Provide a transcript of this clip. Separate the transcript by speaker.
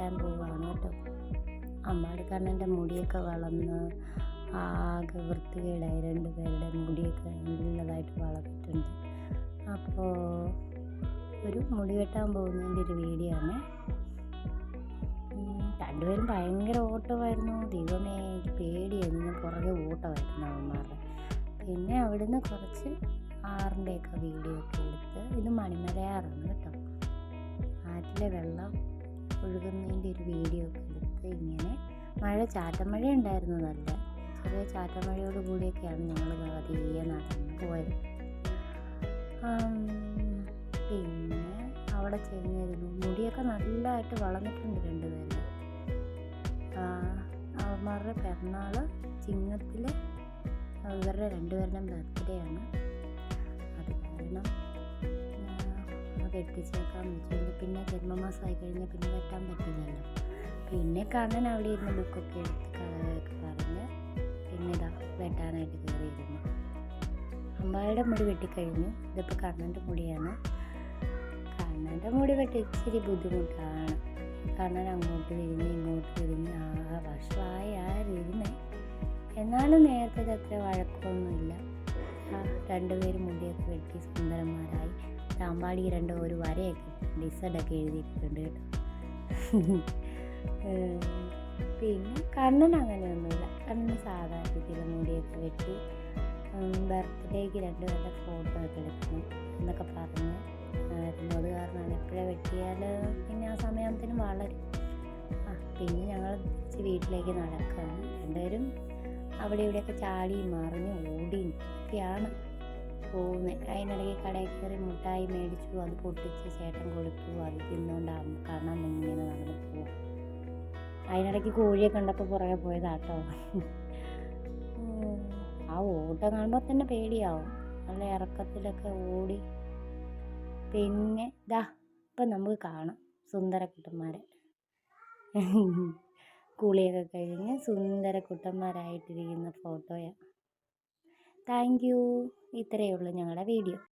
Speaker 1: വെട്ടാൻ പോവുകയാണ് കേട്ടോ. അമ്മാട് കാരണം എന്റെ മുടിയൊക്കെ വളർന്ന് ആകെ വൃത്തികേടായി രണ്ട് പേരുടെ മുടിയൊക്കെ നല്ലതായിട്ട് വളർന്നിട്ടുണ്ട്. അപ്പോൾ ഒരു മുടി വെട്ടാൻ പോകുന്നതിന്റെ ഒരു വീഡിയോ ആണ്. രണ്ടുപേരും ഭയങ്കര ഓട്ടമായിരുന്നു. ദൈവമേ എനിക്ക് പേടിയായിരുന്നു. ഞാൻ പുറകെ ഓട്ടമായിരുന്നു അവന്മാരുടെ. പിന്നെ അവിടുന്ന് കുറച്ച് ആറിന്റെയൊക്കെ വീഡിയോ ഒക്കെ എടുത്ത് ഇത് മണിമലയാറാണ് കേട്ടോ. ആറ്റിലെ വെള്ളം ഒഴുകുന്നതിന്റെ ഒരു വീഡിയോ ഒക്കെ എടുത്ത് ഇങ്ങനെ മഴ ചാറ്റമഴ ഉണ്ടായിരുന്നു നല്ല. ചെറിയ ചാറ്റമഴയോട് കൂടിയൊക്കെയാണ് ഞങ്ങൾ പതിയെ നടന്ന് പോയത്. പിന്നെ അവിടെ ചെന്നിരുന്നു. മുടിയൊക്കെ നല്ലതായിട്ട് വളർന്നിട്ടുണ്ട് രണ്ടുപേരും അവന്മാരുടെ പിറന്നാൾ ചിങ്ങത്തിൽ ഇവരുടെ രണ്ടുപേരുടെയും ബർത്ത്ഡേ ആണ്. ആ, വെട്ടിച്ചേക്കാന്ന് വെച്ചാൽ പിന്നെ ജന്മമാസമായി കഴിഞ്ഞാൽ പിന്നെ വെട്ടാൻ പറ്റില്ലല്ലോ. പിന്നെ കണ്ണൻ അവിടെ ഇരുന്ന് ബുക്കൊക്കെ എടുത്ത് പറഞ്ഞ് പിന്നെ ഇതാ വെട്ടാനായിട്ട് കയറിയിരുന്നു. അമ്മായിയുടെ മുടി വെട്ടിക്കഴിഞ്ഞു. ഇതിപ്പോൾ കണ്ണന്റെ മുടിയാണ്. കണ്ണന്റെ മുടി വെട്ടി ഇച്ചിരി ബുദ്ധിമുട്ടാണ്. കണ്ണൻ അങ്ങോട്ട് തിരിഞ്ഞ് ഇങ്ങോട്ട് തിരിഞ്ഞ് ആ വഷളായി ആയിരുന്നേ എന്നാലും നേരത്തെ അത്ര വഴക്കമൊന്നുമില്ല രണ്ടുപേരും മുടിയൊക്കെ വെട്ടി സുന്ദരന്മാരായി. താമ്പാടി രണ്ട് ഒരു വരയൊക്കെ ഡിസൈഡൊക്കെ എഴുതിയിട്ടുണ്ട് കേട്ടോ. പിന്നെ കണ്ണൻ അങ്ങനെയൊന്നുമില്ല. കണ്ണൻ സാധാരണ രീതിയിൽ മുടിയൊക്കെ വെട്ടി ബർത്ത്ഡേക്ക് രണ്ടുപേരുടെ ഫോട്ടോ ഒക്കെ എടുക്കണം എന്നൊക്കെ പറഞ്ഞ്. ആയിരുന്നു അത് കാരണമാണ് എപ്പോഴേ വെട്ടിയാൽ പിന്നെ ആ സമയത്തിന് വളരും. ആ പിന്നെ ഞങ്ങൾ തിരിച്ച് വീട്ടിലേക്ക് നടക്കുകയാണ് രണ്ടുപേരും അവിടെ ഇവിടെയൊക്കെ ചാടിയും മറിഞ്ഞും ഓടിയും ഒക്കെയാണ് പോകുന്നത് അതിനിടയ്ക്ക് കടയിൽ കയറി മുട്ടായി മേടിച്ചു അത് പൊട്ടിച്ച് ചേട്ടൻ കൊടുത്തു അത് തിന്നുകൊണ്ട് കാരണം ഇങ്ങനെ നടന്ന് പോകും അതിനിടയ്ക്ക് കോഴിയെ കണ്ടപ്പോൾ പുറകെ പോയതാട്ടോ. ആ ഓട്ടം കാണുമ്പോൾ തന്നെ പേടിയാവും. നല്ല ഇറക്കത്തിലൊക്കെ ഓടി. പിന്നെ ദാ ഇപ്പം നമുക്ക് കാണാം സുന്ദരക്കുട്ടന്മാരെ കുളിയൊക്കെ കഴിഞ്ഞ് സുന്ദരക്കുട്ടന്മാരായിട്ടിരിക്കുന്ന ഫോട്ടോയാണ് താങ്ക് യു. ഇത്രയേ ഉള്ളൂ ഞങ്ങളുടെ വീഡിയോ.